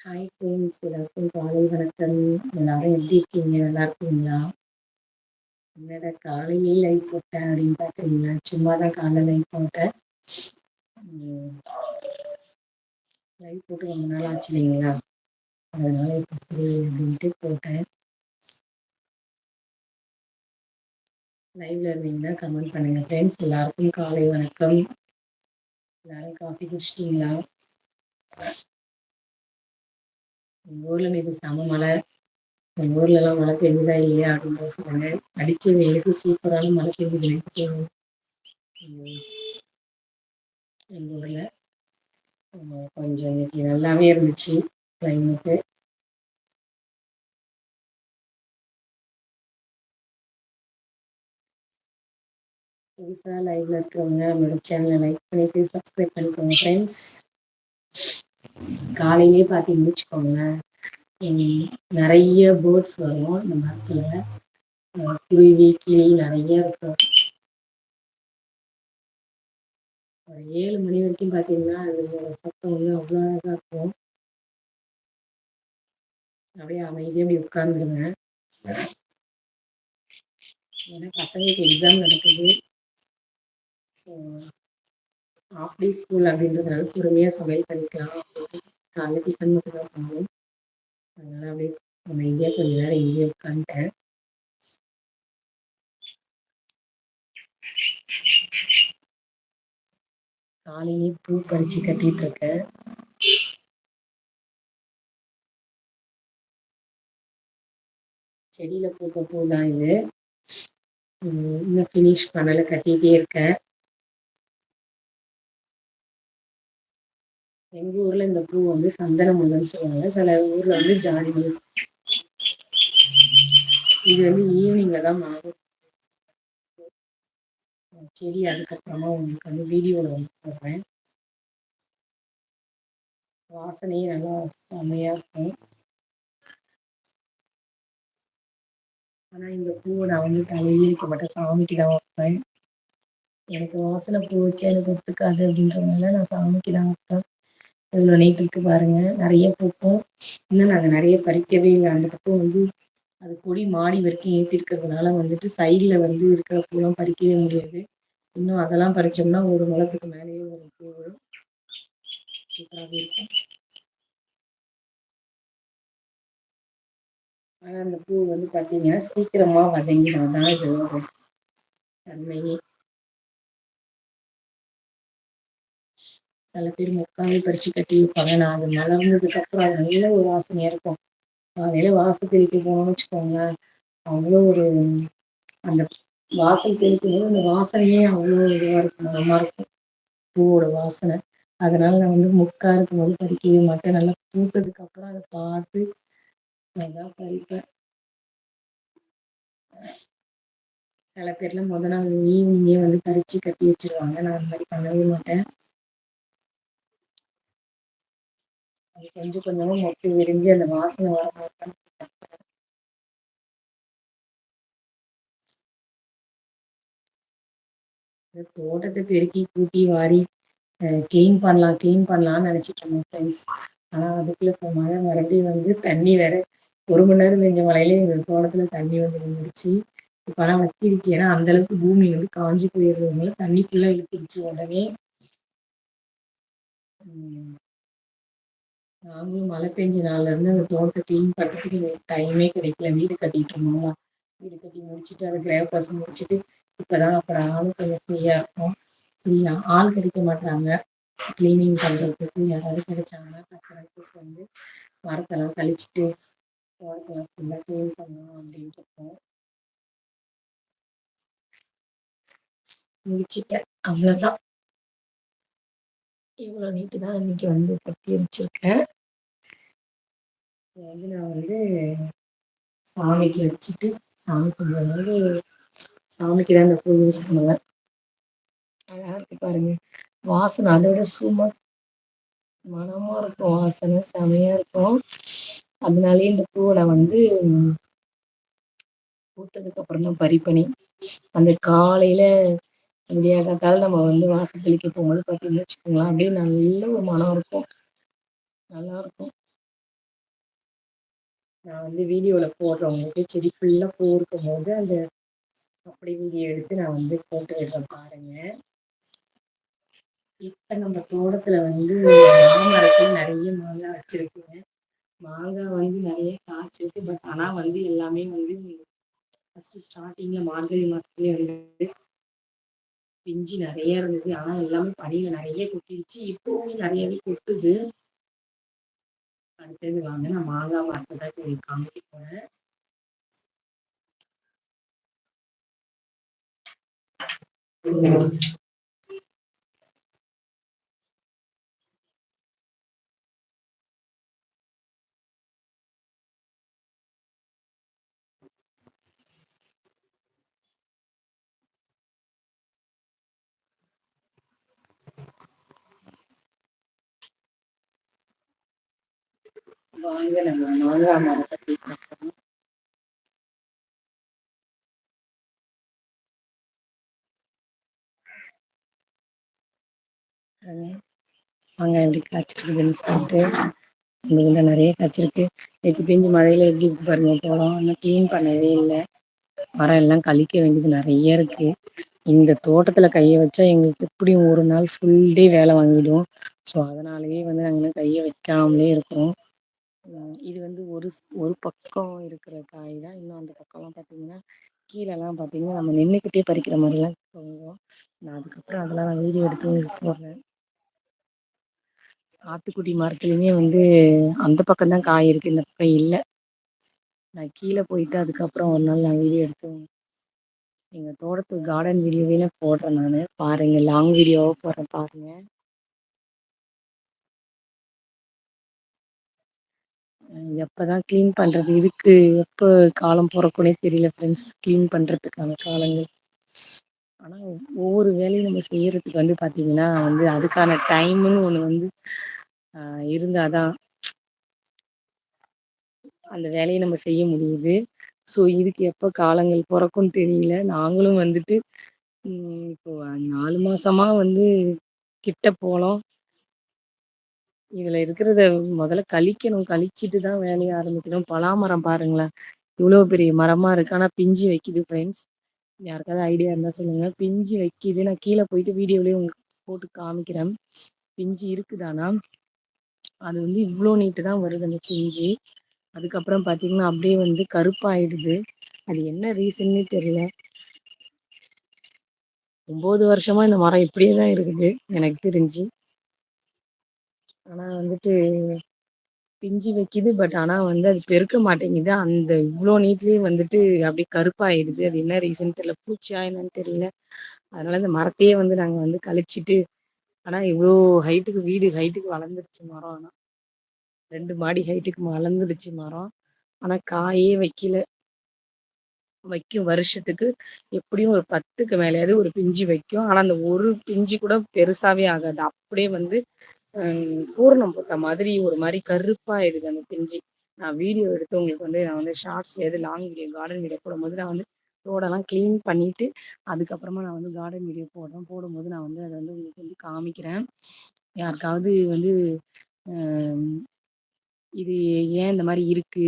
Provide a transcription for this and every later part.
Hi friends எல்லாருக்கும் காலை வணக்கம். எல்லாரும் எப்படி இருக்கீங்க? நல்லா இருக்கீங்களா? என்னடா காலையிலே லைவ் போட்டேன் அப்படின்னு பார்க்குறீங்களா? சும்மா தான் காலை லைவ் போட்டேன் லைவ் போட்டு ரொம்ப நாள் ஆச்சு இல்லைங்களா? அதனால இப்போ சரி அப்படின்ட்டு போட்டேன். லைவ்ல இருந்தீங்கன்னா கமெண்ட் பண்ணுங்க ஃப்ரெண்ட்ஸ் எல்லாருக்கும் காலை வணக்கம். எல்லாரும் காஃபி குடிச்சிட்டிங்களா? எங்கள் ஊரில் நேற்று செம மழை. எங்கள் ஊர்லலாம் மழை பெஞ்சுதா இல்லையா அப்படின்னு சொல்லுவாங்க அடித்த வெயிலுக்கு சூப்பரான மழை பெஞ்சுது நேற்று எங்கள் ஊரில் கொஞ்சம் இன்னைக்கு நல்லாவே இருந்துச்சு கிளைமேட்டு புதுசாக லைவ்ல இருக்கிறவங்க நம்மளோட சேனலை லைக் பண்ணிட்டு சப்ஸ்கிரைப் பண்ணிக்கோங்க ஃப்ரெண்ட்ஸ் காலையிலே பார்த்தீங்கன்னு வச்சுக்கோங்களேன் நிறைய பேர்ட்ஸ் வரும் இந்த மரத்தில். குருவி கிளி நிறைய இருக்கும். ஒரு ஏழு மணி வரைக்கும் பார்த்தீங்கன்னா அதோட சத்தம் வந்து அவ்வளோ அழகாக இருக்கும். அப்படியே அமைதியாக அப்படி உட்காந்துருங்க ஏன்னா பசங்களுக்கு எக்ஸாம் நடக்குது. ஸோ ஆஃப் டே ஸ்கூல் அப்படின்றதுனால பொறுமையாக சமையல் பண்ணிக்கலாம். காலைல டிஃபன் மட்டும் தான் பண்ணணும். அதனால் அப்படியே அமைதியாக கொஞ்ச நேரம் இங்கேயே உட்காந்துட்டேன். காலையிலேயே பூ பறிச்சு கட்டிட்டு இருக்கேன். செடியில பூத்த பூ தான் இது. இன்னும் ஃபினிஷ் பண்ணலை கட்டிகிட்டே இருக்கேன். எங்க ஊர்ல இந்த பூ வந்து சந்தன முல்லைன்னு சொல்லுவாங்க. சில ஊர்ல வந்து ஜாதி இது வந்து ஈவினிங்ல தான் மாறும் சரி அதுக்கப்புறமா உங்களுக்கு வந்து வீடியோவில் வந்து போடுறேன். வாசனையே நல்லா செமையா இருக்கும். ஆனா இந்த பூவை நான் வந்து தலையில இருக்க மாட்டேன் சாமிக்கு தான் வைப்பேன். எனக்கு வாசனை பூ வச்சு எனக்கு ஒத்துக்காது அப்படின்றதுனால நான் சாமிக்கு தான் வைப்பேன். இவ்வளோ இருக்கு பாருங்க. நிறைய பூக்கும். இன்னும் நாங்கள் நிறைய பறிக்கவே இல்லை. அந்த பக்கம் வந்து அது கொடி மாடி வரைக்கும் ஏற்றிருக்கிறதுனால வந்துட்டு சைடில் வந்து இருக்கிற பூலாம் பறிக்கவே முடியாது. இன்னும் அதெல்லாம் பறிச்சோம்னா ஒரு மலத்துக்கு மேலேயே ஒரு பூ வரும். சூப்பராகவே இருக்கும். ஆனால் அந்த பூ வந்து பார்த்தீங்கன்னா சீக்கிரமாக வதங்கிடும். தான் இதோட தன்மையே. சில பேர் முக்காவே பறிச்சு கட்டி வைப்பாங்க. நான் அது மலர்ந்ததுக்கு அப்புறம் அது நல்ல ஒரு வாசனையா இருக்கும். காலையில வாசல் தெளிக்க போனோம்னு வச்சுக்கோங்களேன். அவ்வளோ ஒரு அந்த வாசல் தெளிக்கும் போது அந்த வாசனையே அவ்வளோ இதுவா இருக்கும் நல்லா இருக்கும். பூவோட வாசனை. அதனால நான் வந்து முக்கா இருக்கும்போது பறிக்கவே மாட்டேன். நல்லா பூத்ததுக்கு அப்புறம் அதை பார்த்து நல்லா பறிப்பேன் சில பேர்லாம் முத நாள் ஈவினிங்கே வந்து பறிச்சு கட்டி வச்சிருவாங்க. நான் அந்த மாதிரி பண்ணவே மாட்டேன். அது கொஞ்சம் கொஞ்சமா மொட்டு விரிஞ்சு அந்த வாசனை வரும்போது தோட்டத்தை பெருக்கி கூட்டி வாரி கிளீன் பண்ணலாம் கிளீன் பண்ணலாம்னு நினைச்சிட்டு இருந்தோம் ஃப்ரெண்ட்ஸ் ஆனா அதுக்குள்ள இப்போ மழை மறுபடியும் வந்து தண்ணி வேற ஒரு மணி நேரம் பேஞ்ச மழையில எங்கள் தோட்டத்துல தண்ணி வந்து நின்னுடுச்சு. இப்போலாம் வத்திருச்சு ஏன்னா அந்த அளவுக்கு பூமி வந்து காஞ்சி போயிடுறதுனால தண்ணி ஃபுல்லா இழுத்துருச்சு உடனே. நாங்களும் மழை பெஞ்ச நாள்ல இருந்து அந்த தோட்டத்தை கிளீன் பண்ணுறதுக்கு எங்களுக்கு டைமே கிடைக்கல. வீடு கட்டிட்டு இருந்தோமா? வீடு கட்டி முடிச்சுட்டு அதை கிரேவ் பசங்க முடிச்சுட்டு இப்போதான் அப்புறம் ஆளும் கொஞ்சம் ஃப்ரீயா இருக்கும். ஃப்ரீயா ஆள் கிடைக்க மாட்டாங்க கிளீனிங் பண்ணுறதுக்கு யாராவது கிடைச்சாங்கன்னா வந்து மரத்தெல்லாம் கழிச்சிட்டு தோட்டத்தெல்லாம் ஃபுல்லாக கிளீன் பண்ணணும் அப்படின்ட்டு இருக்கோம். முடிச்சிட்டேன். அவ்வளோதான் இவ்ளோ நீட்டு தா இன்னைக்கு வந்து கட்டி வச்சிருக்கே இத வந்து நா வந்து சாமிக்கு வச்சுட்டு சாமி கும்புடும் போது சாமிக்குதா இந்த பூ யூஸ் பண்ணுவே அழகா இருக்கு பாருங்க. வாசன அத விட சும்மா மணமா இருக்கு வாசன செமையா இருக்கு அதனாலயே இந்த பூவ வந்து பூத்ததுக்கு அப்புற தா பறிப்பனே. அந்த காலையில விடியா காத்தால நம்ம வந்து வாசத்தளிக்க போகும்போது பார்த்தீங்கன்னு வச்சுக்கோங்களேன் அப்படியே நல்ல ஒரு மனம் இருக்கும். நல்லா இருக்கும். நான் வந்து வீடியோல போடுறவங்களுக்கு செடி ஃபுல்லா பூ இருக்கும் போது அந்த அப்படி வீடியோ எடுத்து நான் வந்து போட்டு விடுறேன் பாருங்க. இப்போ நம்ம தோட்டத்துல வந்து மாமரத்தில் நிறைய மாங்காய் வச்சிருக்குங்க. மாங்காய் வந்து நிறைய காய்ச்சிருக்கு பட் ஆனா வந்து எல்லாமே வந்து ஃபஸ்ட்டு ஸ்டார்டிங்கில் மார்கழி மாசத்துலயே வந்து பிஞ்சு நிறைய இருந்தது. ஆனா எல்லாமே பனியில நிறைய கொட்டிடுச்சு. இப்பவுமே நிறையவே கொட்டுது. அடுத்தது வாங்க நான் மாங்கா மரத்த தா உங்களுக்கு காமிக்க போறே வாங்க நம்ம மாங்கா மரத்தை போய் பாக்கலா மாங்கா எப்டி காச்சிருக்குதுன்னு சொல்லிட்டு எங்கள்ட்ட நிறைய காய்ச்சிருக்கு. நேற்று பெஞ்சு மழையில எப்படி இருக்கு பாருங்க பொடோ இன்னும் கிளீன் பண்ணவே இல்ல. மரம் எல்லாம் கழிக்க வேண்டியது நிறைய இருக்கு இந்த தோட்டத்துல கைய வச்சா எங்களுக்கு எப்படியும் ஒரு நாள் ஃபுல் டே வேலை வாங்கிடும். சோ அதனாலயே வந்து நாங்க கையை வைக்காமலே இருக்கிறோம். இது வந்து ஒரு ஒரு பக்கம் இருக்கிற காய் தான். இன்னும் அந்த பக்கம்லாம் பார்த்தீங்கன்னா கீழெல்லாம் பார்த்தீங்கன்னா நம்ம நின்றுக்கிட்டே பறிக்கிற மாதிரிலாம் தொங்கு நான் அதுக்கப்புறம் அதெல்லாம் நான் வீடியோ எடுத்து போடுறேன். சாத்துக்குடி மரத்துலயுமே வந்து அந்த பக்கம் தான் காய் இருக்குது இந்த பக்கம் இல்லை. நான் கீழே போயிட்டு அதுக்கப்புறம் ஒரு நாள் நான் வீடியோ எடுத்து எங்கள் தோட்டத்து கார்டன் வீடியோவே போடுறேன் நான். பாருங்கள் லாங் வீடியோவாக போடுறேன் பாருங்கள் எப்பதான் கிளீன் பண்றது? இதுக்கு எப்ப காலம் பொறக்குனே தெரியல ஃப்ரெண்ட்ஸ் கிளீன் பண்றதுக்கான காலங்கள். ஆனா ஒவ்வொரு வேலையும் நம்ம செய்யறதுக்கு வந்து பாத்தீங்கன்னா வந்து அதுக்கான டைம்னு ஒண்ணு வந்து ஆஹ் இருந்தாதான் அந்த வேலையை நம்ம செய்ய முடியுது. சோ இதுக்கு எப்ப காலங்கள் பிறக்கும்னு தெரியல. நாங்களும் வந்துட்டு இப்போ நாலு மாசமா வந்து கிட்ட போனோம். இதுல இருக்கிறத முதல்ல கழிக்கணும் கழிச்சிட்டு தான் வேலையை ஆரம்பிக்கணும். பலாமரம் பாருங்களேன். இவ்வளோ பெரிய மரமா இருக்கு. ஆனா பிஞ்சு வைக்குது ஃப்ரெண்ட்ஸ் யாருக்காவது ஐடியா இருந்தா சொல்லுங்க. பிஞ்சு வைக்கிது. நான் கீழே போயிட்டு வீடியோலயே உங்களுக்கு போட்டு காமிக்கிறேன். பிஞ்சு இருக்குதானா அது வந்து இவ்வளோ நீட்டு தான் வருது அந்த பிஞ்சு. அதுக்கப்புறம் பார்த்தீங்கன்னா அப்படியே வந்து கருப்பாயிடுது. அது என்ன ரீசன்னே தெரியல. ஒம்போது வருஷமா இந்த மரம் இப்படியே தான் இருக்குது எனக்கு தெரிஞ்சு. ஆனா வந்துட்டு பிஞ்சு வைக்கிது. பட் ஆனா வந்து அது பெருக்க மாட்டேங்குது. அந்த இவ்வளோ நீட்லயே வந்துட்டு அப்படி கருப்பாயிடுது. அது என்ன ரீசன் தெரியல. பூச்சியா என்னன்னு தெரியல. அதனால இந்த மரத்தையே வந்து நாங்க வந்து கழிச்சிட்டு ஆனா இவ்வளோ ஹைட்டுக்கு வீடு ஹைட்டுக்கு வளர்ந்துருச்சு மரம் ஆனா. ரெண்டு மாடி ஹைட்டுக்கு வளர்ந்துடுச்சு மரம். ஆனா காயே வைக்கல. வைக்கும் வருஷத்துக்கு எப்படியும் ஒரு பத்துக்கு மேலயாவது ஒரு பிஞ்சு வைக்கும். ஆனா அந்த ஒரு பிஞ்சு கூட பெருசாவே ஆகாது. அப்படியே வந்து பூரணம் பூத்த மாதிரி ஒரு மாதிரி கருப்பாயிடுது அந்த பிஞ்சு. நான் வீடியோ எடுத்து உங்களுக்கு வந்து நான் வந்து ஷார்ட்ஸ் எது லாங் வீடியோ கார்டன் வீடியோ போடும்போது நான் வந்து ரோடெல்லாம் கிளீன் பண்ணிட்டு அதுக்கப்புறமா நான் வந்து கார்டன் வீடியோ போடுறேன். போடும்போது நான் வந்து அதை வந்து உங்களுக்கு வந்து காமிக்கிறேன். யாருக்காவது வந்து இது ஏன் இந்த மாதிரி இருக்கு?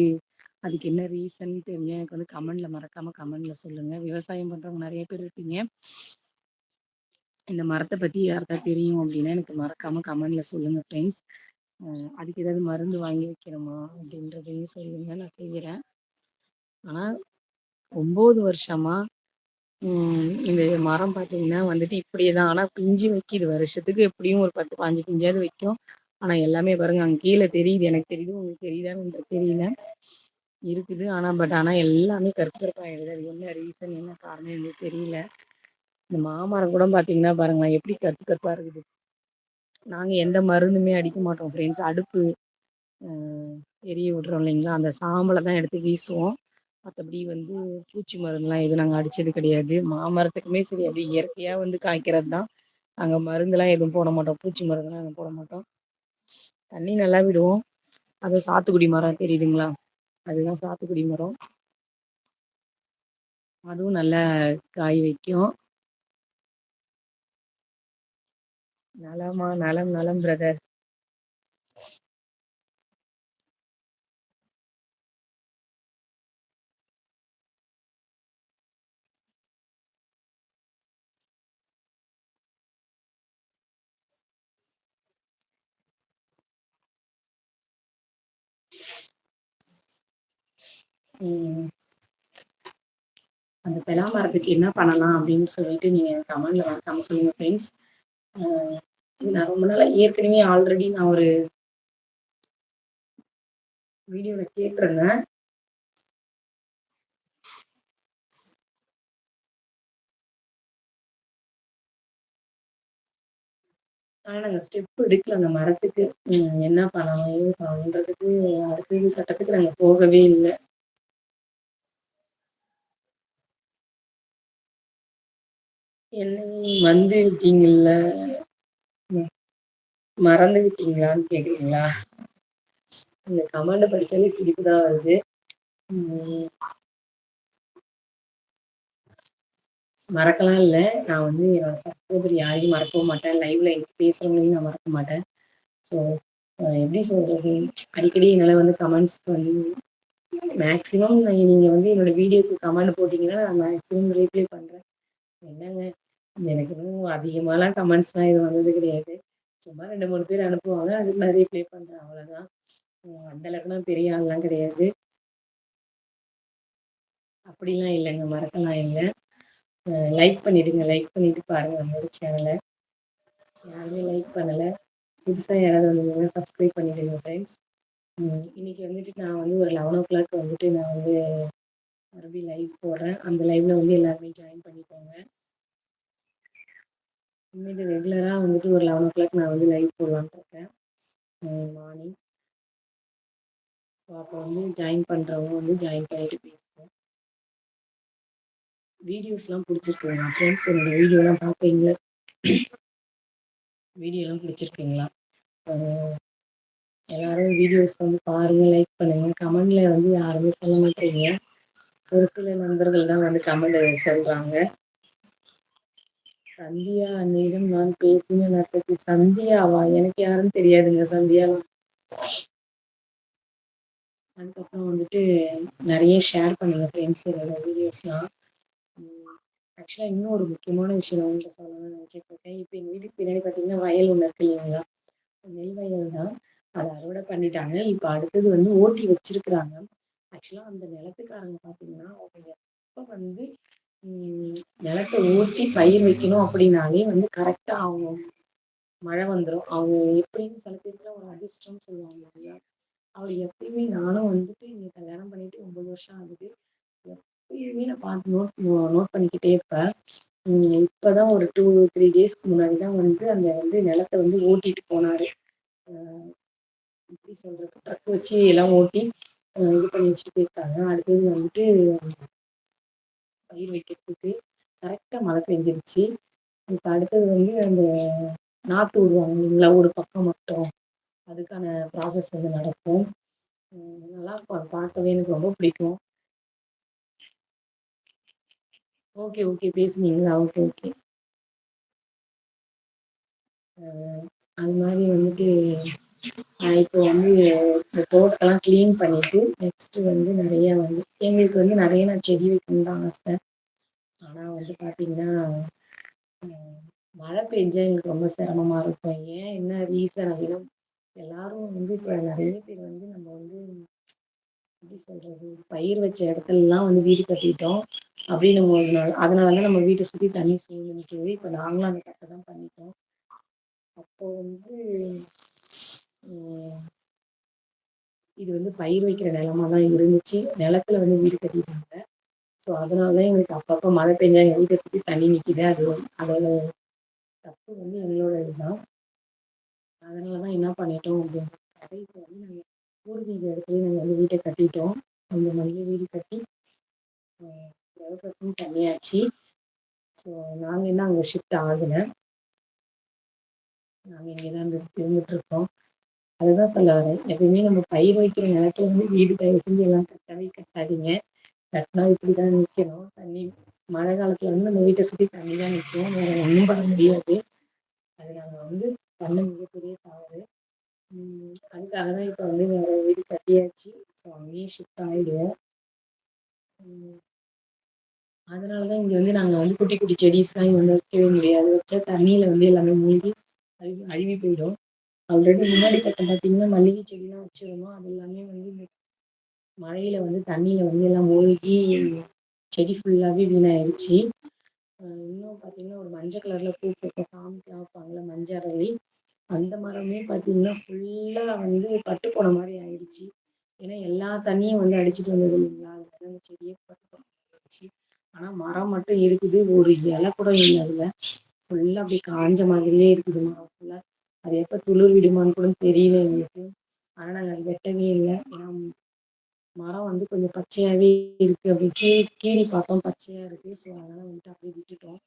அதுக்கு என்ன ரீசன் தெரிஞ்ச எனக்கு வந்து கமெண்ட்ல மறக்காம கமெண்ட்ல சொல்லுங்க. விவசாயம் பண்றவங்க நிறைய பேர் இருப்பீங்க. இந்த மரத்தை பத்தி யாருக்கா தெரியும் அப்படின்னா எனக்கு மறக்காம கமெண்ட்ல சொல்லுங்க ஃப்ரெண்ட்ஸ் அதுக்கு ஏதாவது மருந்து வாங்கி வைக்கணுமா அப்படின்றதையும் சொல்லுங்க நான் செய்கிறேன் ஆனால் ஒம்பது வருஷமா இந்த மரம் பார்த்தீங்கன்னா வந்துட்டு இப்படியே தான் ஆனால் பிஞ்சு வைக்கிது. வருஷத்துக்கு எப்படியும் ஒரு பத்து பாஞ்சு பிஞ்சாவது வைக்கும். ஆனால் எல்லாமே பாருங்க அங்க கீழே தெரியுது. எனக்கு தெரியுது உங்களுக்கு தெரியுதான்னு தெரியல. இருக்குது. ஆனால் பட் ஆனால் எல்லாமே கருப்பு கருப்பாயிடுது அது என்ன ரீசன் என்ன காரணம் எங்களுக்கு தெரியல. இந்த மாமரம் கூட பார்த்தீங்கன்னா பாருங்களேன் எப்படி கருப்பு கருப்பா இருக்குது. நாங்கள் எந்த மருந்துமே அடிக்க மாட்டோம் ஃப்ரெண்ட்ஸ் அடுப்பு எரிய விட்றோம் இல்லைங்களா? அந்த சாம்பலை தான் எடுத்து வீசுவோம். மற்றபடி வந்து பூச்சி மருந்துலாம் எதுவும் நாங்கள் அடித்தது கிடையாது. மாமரத்துக்குமே சரி அப்படி இயற்கையாக வந்து காய்க்கிறது தான். நாங்கள் மருந்துலாம் எதுவும் போட மாட்டோம். பூச்சி மருந்துலாம் எதுவும் போட மாட்டோம். தண்ணி நல்லா விடுவோம். அது சாத்துக்குடி மரம் தெரியுதுங்களா? அதுதான் சாத்துக்குடி மரம். அதுவும் நல்லா காய் வைக்கும். நலமா நலம் நலம் பிரதர் ம். அந்த பெலாமரத்துக்கு என்ன பண்ணலாம் அப்படின்னு சொல்லிட்டு நீங்க கமெண்ட்ல மறக்காம சொல்லுங்க ஃப்ரெண்ட்ஸ் நான் ரொம்ப நாளா ஏற்கனவே ஆல்ரெடி நான் ஒரு வீடியோல கேட்டிருந்தேன். ஆனா நாங்க ஸ்டெப் எடுக்கல. அந்த மரத்துக்கு என்ன பண்ணலாம் ஏது பண்ணணுன்றதுக்கு அடுத்த கட்டத்துக்கு நாங்க போகவே இல்லை. என்ன வந்து இருக்கீங்கல்ல மறந்து விட்டீங்களான்னு கேக்குறீங்களா? இந்த கமெண்ட படிச்சாலே சிரிப்பு தான் வருது. மறக்கலாம் இல்லை. நான் வந்து என்னோட சப்ஸ்கிரைபர் யாரையும் மறக்கவும் மாட்டேன். லைவ்ல பேசுறவங்களையும் நான் மறக்க மாட்டேன். ஸோ எப்படி சொல்றது? அடிக்கடி என்னால வந்து கமெண்ட்ஸ் பண்ணி மேக்சிமம் நீங்க வந்து என்னோட வீடியோக்கு கமெண்ட் போட்டீங்கன்னா நான் மேக்சிமம் ரீப்ளை பண்றேன். என்னங்க? எனக்கு எதுவு அதிகமாலாம் கமெண்ட்ஸ்லாம் எதுவு வந்தது கிடையாது. சும்மா ரெண்டு மூணு பேர் அனுப்புவாங்க. அதுக்கு மாதிரி ப்ளே பண்றே அவ்ளோதா அந்த அளவுக்குலாம் பெரிய ஆள்லாம் கிடையாது. அப்படிலாம் இல்லைங்க. மறக்கலாம் இல்லை. லைக் பண்ணிடுங்க. லைக் பண்ணிட்டு பாருங்க. நம்மளோட சேனலை யாருமே லைக் பண்ணல. புதுசாக யாராவது வந்தீங்கன்னா சப்ஸ்கிரைப் பண்ணிடுங்க ஃப்ரெண்ட்ஸ் இன்னைக்கு வந்துட்டு நான் வந்து ஒரு லெவன் ஓ கிளாக் வந்துட்டு நான் வந்து மறுபடியும் லைவ் போடுறேன். அந்த லைவ்ல வந்து எல்லாருமே ஜாயின் பண்ணிக்கோங்க. இனிமேட்டு ரெகுலராக வந்துட்டு ஒரு லெவன் ஓ கிளாக் நான் வந்து லைவ் போடலான்ட்டு இருக்கேன். மார்னிங் ஸோ அப்போ வந்து ஜாயின் பண்ணுறவங்க வந்து ஜாயின் பண்ணிட்டு பேசுங்க வீடியோஸ்லாம் பிடிச்சிருக்குங்களா ஃப்ரெண்ட்ஸ் என்னோடய வீடியோலாம் பாப்பீங்களா? வீடியோலாம் புடிச்சிருக்குங்களா? எல்லாரும் வீடியோஸ் வந்து பாருங்க லைக் பண்ணுங்க. கமெண்ட்ல வந்து யாருமே சொல்ல மாட்டேங்க. ஒரு சில நண்பர்கள் தான் வந்து கமெண்ட் சொல்றாங்க. சந்தியா அன்னையிடம் நான் பேசின நட்புக்கு சந்தியாவா? எனக்கு யாருன்னு தெரியாதுங்க சந்தியாவா? அதுக்கப்புறம் வந்துட்டு நிறைய ஷேர் பண்ணுங்க ஃப்ரெண்ட்ஸ் என்னோட வீடியோஸ்லாம் ஆக்சுவலாக ஆக்சுவலா ஒரு முக்கியமான விஷயம் நா உங்கள்ட்ட சொல்லணுனு நெனச்சிட்ருக்கே இப்ப எங்க வீட்டுக்கு பின்னாடி பாத்தீங்கன்னா வயல் ஒன்று இருக்கு இல்லைங்களா? நெல் வயல் தான். அதை அறுவடை பண்ணிட்டாங்க. இப்ப அடுத்தது வந்து ஓட்டி வச்சிருக்கிறாங்க. ஆக்சுவலா அந்த நிலத்துக்காரங்க பாத்தீங்கன்னா அவங்க எப்போ வந்து நிலத்தை ஓட்டி பயிர் வைக்கணும் அப்படின்னாலே வந்து கரெக்டா அவங்க மழை வந்துடும் அவங்க எப்படின்னு சில பேருக்குலா ஒரு அதிர்ஷ்டம் சொல்லுவாங்க இல்லையா? அவரு எப்பயுமே நானும் வந்துட்டு இங்க கல்யாணம் பண்ணிட்டு ஒன்பது வருஷம் ஆகுது. எப்பயுமே நான் பார்த்து நோட் நோட் பண்ணிக்கிட்டே இருப்பேன். இப்பதான் ஒரு டூ த்ரீ டேஸ்க்கு முன்னாடிதான் வந்து அந்த வந்து நிலத்தை வந்து ஓட்டிட்டு போனாரு. எப்படி சொல்றது ட்ரக் வச்சு எல்லாம் ஓட்டி இது பண்ணி வச்சுட்டு போயிருக்காங்க அடுத்தது வந்துட்டு பயிர் வைக்கிறதுக்கு கரெக்டாக மழை பெஞ்சிருச்சு. இப்போ அடுத்தது வந்து அந்த நாற்று விடுவாங்க இல்லைங்களா ஒரு பக்கம் மட்டும். அதுக்கான ப்ராசஸ் வந்து நடக்கும். நல்லா இருக்கும். பார்க்கவே எனக்கு ரொம்ப பிடிக்கும். ஓகே ஓகே பேசுனீங்களா? ஓகே ஓகே அது மாதிரி வந்துட்டு இப்போ வந்து இந்த தோட்டல்லாம் கிளீன் பண்ணிட்டு நெக்ஸ்ட் வந்து நிறைய வந்து எங்களுக்கு வந்து நிறைய நான் செடி வைக்கணும்னு தான் ஆசை. ஆனா வந்து பார்த்தீங்கன்னா மழை பெஞ்சா எங்களுக்கு ரொம்ப சிரமமா இருக்கும். ஏன் என்ன ரீசன் அப்படின்னா எல்லாரும் வந்து இப்போ நிறைய பேர் வந்து நம்ம வந்து எப்படி சொல்றது பயிர் வச்ச இடத்துலலாம் வந்து வீடு கட்டிட்டோம் அப்படின்னு அதனால தான் நம்ம வீட்டை சுற்றி தண்ணி சூழ்நிலைக்கு இப்போ நாங்களும் அந்த கட்டை தான் பண்ணிட்டோம். அப்போ வந்து இது வந்து பயிர் வைக்கிற நிலமா தான் இருந்துச்சு. நிலத்துல வந்து வீடு கட்டிட்டாங்க ஸோ அதனாலதான் எங்களுக்கு அப்பப்போ மழை பெஞ்சா எங்க வீட்டை சுற்றி தண்ணி நிற்கிது அது அதோட தப்பு வந்து எங்களோட இதுதான். அதனாலதான் என்ன பண்ணிட்டோம் அப்படின்னு கடைக்கு வந்து நாங்கள் பூர்வீக இடத்துல நாங்கள் வந்து வீட்டை கட்டிட்டோம். அந்த மாரியே வீடு கட்டி கிரகப்பிரவேசம் தண்ணியாச்சு. ஸோ நாங்கள் என்ன அங்கே ஷிஃப்ட் நாங்கள் எங்கே தான் இருந்துட்டு இருக்கோம். அதுதான் சொல்ல வரேன். எப்பயுமே நம்ம பயிர் வைக்கிற நிலத்துல வந்து வீடு தயவு செஞ்சு எல்லாம் கட்டவே கட்டாதீங்க. கட்டினா இப்படிதான் நிற்கணும் தண்ணி மழை காலத்துல வந்து நம்ம வீட்ட சுத்தி தண்ணிதான் நிற்கும் வேற ஒன்றும் பண்ண முடியாது. அது நாங்க வந்து பண்ண மிகப்பெரிய தவறு. அதுக்காக தான் இப்ப வந்து வேற வீடு கட்டியாச்சு. ஸோ அங்கேயே ஷிஃப்ட் ஆயிடுவோம் ம் அதனாலதான் இங்க வந்து நாங்க வந்து குட்டி குட்டி செடிஸ்லாம் இங்க வந்து வைக்கவே முடியாது. வச்சா தண்ணியில வந்து எல்லாமே மூழ்கி அழி அழுகி போயிடும். ஆல்ரெடி முன்னாடி பக்கம் பார்த்தீங்கன்னா மல்லிகை செடிலாம் வச்சிருந்தோம். அது எல்லாமே வந்து மழையில வந்து தண்ணியில வந்து எல்லாம் மூழ்கி செடி ஃபுல்லாகவே வீணாயிருச்சு. இன்னும் பார்த்தீங்கன்னா ஒரு மஞ்சள் கலர்ல பூ பூக்கும் சாமிக்கெல்லாம் வைப்பாங்கல்ல மஞ்ச அரளி அந்த மரமே பார்த்தீங்கன்னா ஃபுல்லாக வந்து பட்டு போன மாதிரி ஆயிடுச்சு ஏன்னா எல்லா தண்ணியும் வந்து அடிச்சிட்டு வந்தது இல்லைங்களா? அதனால அந்த செடியே பட்டு ஆனால் மரம் மட்டும் இருக்குது. ஒரு இலை கூட இல்லை அதில். ஃபுல்லாக அப்படியே காஞ்ச மாதிரியே இருக்குது மரம் ஃபுல்லாக அது எப்ப துளிர் விடுமான்னு கூட தெரியல எங்களுக்கு. ஆனா நாங்க அது வெட்டவே இல்லை. ஏன்னா மரம் வந்து கொஞ்சம் பச்சையாவே இருக்கு அப்படி. கீ கீறி பார்த்தோம். பச்சையா இருக்கு. ஸோ அதனால வந்துட்டு அப்படியே விட்டுட்டோம்.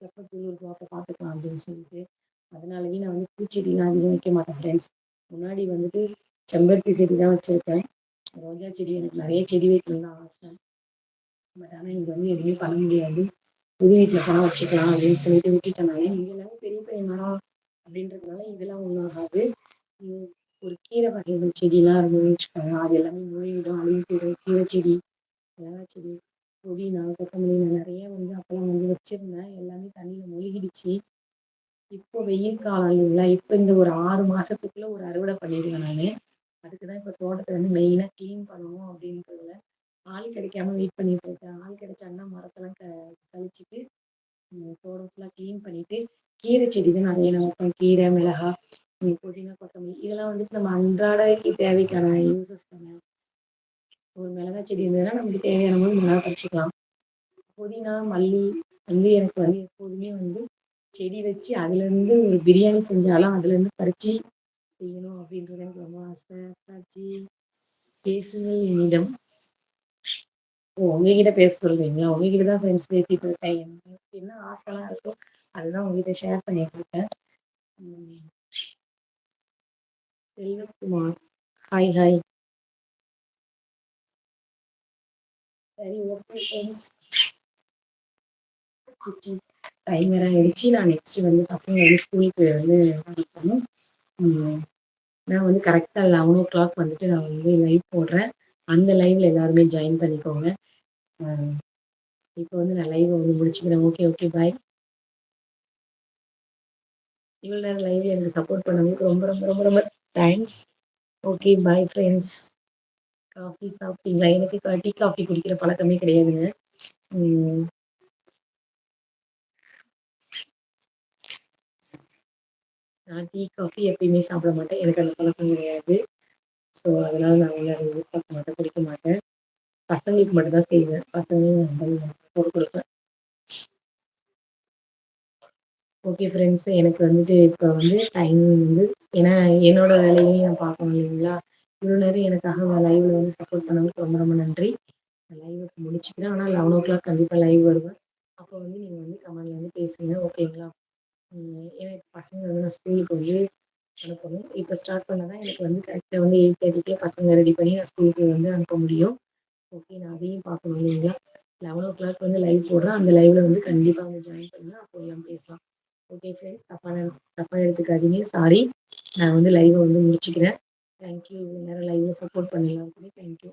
எப்ப துளிர் அப்போ பாத்துக்கலாம் அப்படின்னு சொல்லிட்டு. அதனாலயே நான் வந்து பூச்செடிலாம் அதிகம் வைக்க மாட்டேன் ஃப்ரெண்ட்ஸ் முன்னாடி வந்துட்டு செம்பருத்தி செடி தான் வச்சுருக்கேன். ரோஜா செடி எனக்கு நிறைய செடி வைக்கணும்னு தான் ஆசை. பட் ஆனால் இங்கே வந்து எதுவுமே பண்ண முடியாது. புது வீட்டில் பணம் வச்சுக்கலாம் அப்படின்னு சொல்லிட்டு விட்டுட்டேன் நான். இங்கே எல்லாமே பெரிய பெரிய மரம் அப்படின்றதுனால இதெல்லாம் ஒன்றும் ஆகாது ஒரு கீரை வகைகள் செடியெல்லாம் இருந்ததுன்னு வச்சுக்கோங்க அது எல்லாமே மூழ்கிடும் அழுகி போயிடும். கீரை செடி மிளகா செடி புதினா கொத்தமல்லி நான் நிறைய வந்து அப்பெல்லாம் வந்து வச்சிருந்தேன். எல்லாமே தண்ணியில மூழ்கிடுச்சு. இப்போ வெயில் காலம் இல்லைங்களா? இப்போ இந்த ஒரு ஆறு மாசத்துக்குள்ள ஒரு அறுவடை பண்ணிடுவேன் நானு. அதுக்குதான் இப்ப தோட்டத்தை வந்து மெயினா கிளீன் பண்ணணும் அப்படின்றதுல. ஆள் கிடைக்காம வெயிட் பண்ணிட்டு இருக்கேன். ஆள் கிடைச்சாங்கன்னா மரத்தெல்லாம் க கழிச்சிட்டு தோட்டம் ஃபுல்லாக கிளீன் பண்ணிட்டு கீரை செடிதான் நிறைய நான் வைப்பேன் கீரை மிளகா புதினா கொத்தமல்லி இதெல்லாம் வந்துட்டு நம்ம அன்றாட தேவைக்கான யூசஸ் தானே? ஒரு மிளகா செடி இருந்ததுன்னா நமக்கு தேவையான போது மிளகா பறிச்சுக்கலாம். புதினா மல்லி வந்து எனக்கு வந்து எப்போதுமே வந்து செடி வச்சு அதுல இருந்து ஒரு பிரியாணி செஞ்சாலும் அதுல இருந்து பறிச்சு செய்யணும் அப்படின்றது எனக்கு ரொம்ப ஆசை. அத்தாச்சி பேசுங்கள் என்னிடம். ஓ உங்ககிட்ட பேச சொல்றீங்களா? உங்ககிட்டதான் ஃப்ரெண்ட்ஸ் பேசிட்டு இருக்கேன். என்ன ஆசைலாம் இருக்கோ அதுதான் உங்ககிட்ட ஷேர் பண்ணிட்டு இருக்கேன் உம் ஹாய் ஹாய் சரி ஓகே ஃப்ரெண்ட்ஸ் டைம் வேற ஆயிடுச்சு. நான் நெக்ஸ்ட் வந்து பசங்க வந்து ஸ்கூலுக்கு வந்து அனுப்பணும். நான் வந்து கரெக்டாக லெவன் ஓ கிளாக் வந்துட்டு நான் வந்து லைவ் போடுறேன். அந்த லைவ்ல எல்லாருமே ஜாயின் பண்ணிக்கோங்க. இப்போ வந்து நான் லைவ் வந்து முடிச்சுக்கிறேன். ஓகே ஓகே பாய் இவ்வளோ நேரம் லைவ்ல எனக்கு சப்போர்ட் பண்ணதுக்கு ரொம்ப ரொம்ப ரொம்ப ரொம்ப thanks okay bye friends coffee சாப்பிட்டீங்களா? எனக்கு டீ காஃபி குடிக்கிற பழக்கமே கிடையாதுங்க. நான் டீ காஃபி எப்பயுமே சாப்பிட மாட்டேன். எனக்கு அந்த பழக்கம் கிடையாது. ஸோ அதனால நான் வந்து பார்க்க மாட்டேன், குடிக்க மாட்டேன். பசங்களுக்கு மட்டும்தான் செய்வேன். பசங்க ஹஸ்பண்ட் ஓகே ஃப்ரெண்ட்ஸ். எனக்கு வந்துட்டு இப்போ வந்து டைம் வந்து ஏன்னா என்னோட வேலையையும் நான் பார்க்கணும் இல்லைங்களா? இவ்வளோ நேரம் எனக்காக லைவ்ல வந்து சப்போர்ட் பண்ணதுக்கு ரொம்ப ரொம்ப நன்றி. நான் லைவ் இப்ப முடிச்சுக்கிறேன். ஆனா 11:00 கண்டிப்பா லைவ் வருவேன். அப்போ வந்து நீங்கள் வந்து கமெண்ட்ல வந்து பேசுங்க. ஓகேங்களா? ஏன்னா இப்போ பசங்க வந்து நான் ஸ்கூலுக்கு வந்து அனுப்பணும். இப்போ ஸ்டார்ட் பண்ணா தான் எனக்கு வந்து கரெக்டாக வந்து 8:30க்கே பசங்க ரெடி பண்ணி நான் ஸ்கூலுக்கு வந்து அனுப்ப முடியும். ஓகே நான் அதையும் பார்க்கணும் இல்லைங்களா? 11:00 வந்து லைவ் போடுறேன். அந்த லைவ்ல வந்து கண்டிப்பாக வந்து ஜாயின் பண்ணுங்க. அப்போ எல்லாம் பேசலாம். Okay friends. தப்பாக தப்பாக எடுத்துக்காதீங்க. சாரி. நான் வந்து லைவை வந்து முடிச்சுக்கிறேன். Thank you. இவ்வளோ நேரம் லைவ்ல சப்போர்ட் பண்ணலாம் கூட தேங்க் யூ.